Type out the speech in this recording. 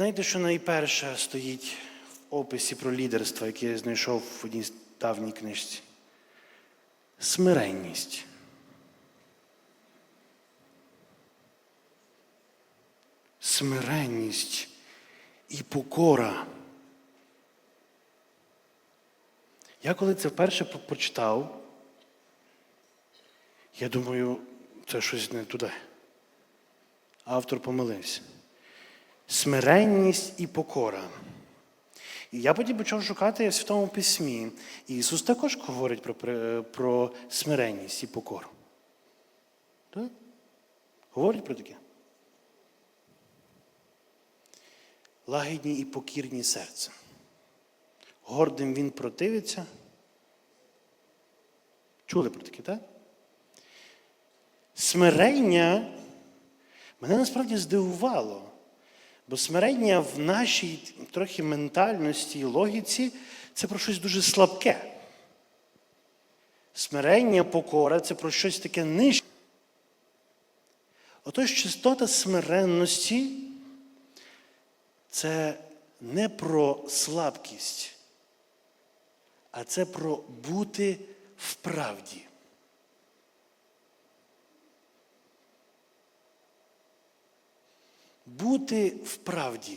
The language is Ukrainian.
Знаєте, що найперше стоїть в описі про лідерство, яке я знайшов в одній давній книжці? Смиренність. Смиренність і покора. Я коли це вперше прочитав, я думаю, це щось не туди. Автор помилився. Смиренність і покора. І я потім почав шукати в Святому Письмі. І Ісус також говорить про, про, смиренність і покору. Так? Говорить про таке. Лагідні і покірні серцем. Гордим він противиться. Чули про таке, так? Смирення мене насправді здивувало. Бо смирення в нашій трохи ментальності і логіці це про щось дуже слабке. Смирення, покора це про щось таке нижче. Отож, чистота смиренності це не про слабкість, а це про бути в правді. Бути в правді.